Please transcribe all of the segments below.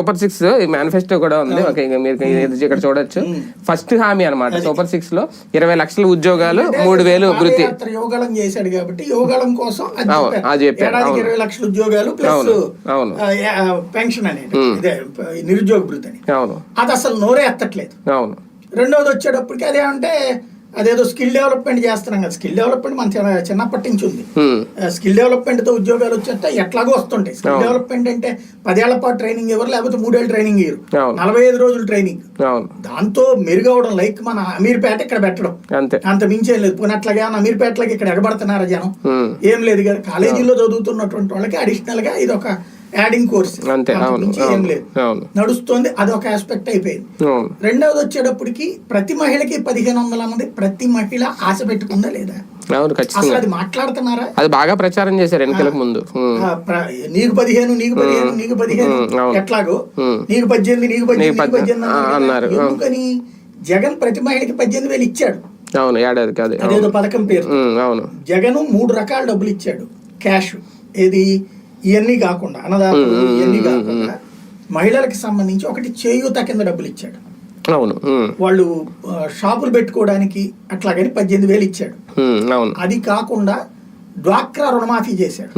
Super six manifesto కూడా ఉంది. Okay మీరు ఇక్కడ చూడొచ్చు. ఫస్ట్ హామీ అన్నమాట సూపర్ సిక్స్లో ఇరవై లక్షల ఉద్యోగాలు మూడు వేలు వృత్తి. యువగళం చేశాడు కాబట్టి యువగళం కోసం అది. అది అవును. ఇరవై లక్షల ఉద్యోగాలు ప్లస్ అవును, అవును. పెన్షన్ అనేది. నిరుద్యోగ అని అవును. అది అసలు నోరే ఎత్తట్లేదు. అవును. రెండోది వచ్చేటప్పటికి అదేమంటే అదేదో స్కిల్ డెవలప్మెంట్ చేస్తున్నాం కదా. స్కిల్ డెవలప్మెంట్ మన చిన్న- చిన్నప్పటి నుంచి ఉంది. స్కిల్ డెవలప్మెంట్తో ఉద్యోగాలు వచ్చేస్తే ఎట్లాగో వస్తుంటాయి. స్కిల్. డెవలప్మెంట్ అంటే పదేళ్ళ పాటు ట్రైనింగ్ ఇవ్వరు లేకపోతే మూడేళ్ళు ట్రైనింగ్ ఇవ్వరు. నలభై ఐదు రోజులు ట్రైనింగ్. దాంతో మెరుగవడం లైక్ మన అమీర్పేట ఇక్కడ పెట్టడం. అంతే. మించేం లేదు. పోయినట్లుగా అమీర్పేటలకి ఇక్కడ ఎగబడుతున్నారా జనం. ఏం లేదు. కదా కాలేజీలో చదువుతున్నటువంటి వాళ్ళకి అడిషనల్గా ఇది ఒక యాడింగ్ కోర్స్. అంతే ఏం లేదు. నడుస్తోంది అది ఒక ఆస్పెక్ట్ అయిపోయింది. రెండవది వచ్చేటప్పటికి ప్రతి మహిళకి పదిహేను వందల మంది ప్రతి మహిళ ఆశ పెట్టుకుందా లేదా? అవును ఖచ్చితంగా. అది మాట్లాడుతున్నారా? అది బాగా ప్రచారం చేశారు ఎన్నికలకు ముందు. నీకు పదిహేను నీకు పదిహేను నీకు పదిహేను. ఎట్లాగో. నీకు పద్దెనిమిది నీకు పద్దెనిమిది పద్దెనిమిది అన్నారు. ఎందుకని? జగన్ ప్రతి మహిళకి పద్దెనిమిది వేలు ఇచ్చాడు. అవును ఏడాది కాదు అదేదో పథకం పేరు. అవును. జగన్ మూడు రకాల డబ్బులు ఇచ్చాడు. క్యాష్. ఏది? ఇవన్నీ కాకుండా అన్నదాతలు ఇవన్నీ కాకుండా మహిళలకు సంబంధించి ఒకటి చేయూత కింద డబ్బులు ఇచ్చాడు అవును. వాళ్ళు షాపులు పెట్టుకోవడానికి అట్లాగని పద్దెనిమిది వేలు ఇచ్చాడు. అది కాకుండా డ్వాక్రా రుణమాఫీ చేశాడు.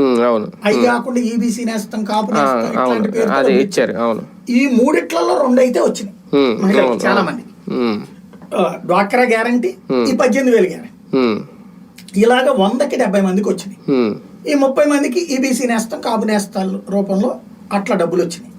అవి కాకుండా ఈబీసీ నేస్తం కాపు ఆ, నేస్తం ఇట్లాంటి డబ్బులు ఇచ్చారు అవును. ఈ మూడిట్లలో రెండు అయితే వచ్చినాయి మహిళలకు చాలా ఆ, డ్వాక్రా గ్యారంటీ ఈ పద్దెనిమిది వేలు గ్యారంటీ. ఇలాగ వందకి డెబ్బై మందికి వచ్చినాయి. ఈ ముప్పై మందికి ఈబీసీ నేస్తం కాపు నేస్తాల రూపంలో అట్లా డబ్బులు వచ్చినాయి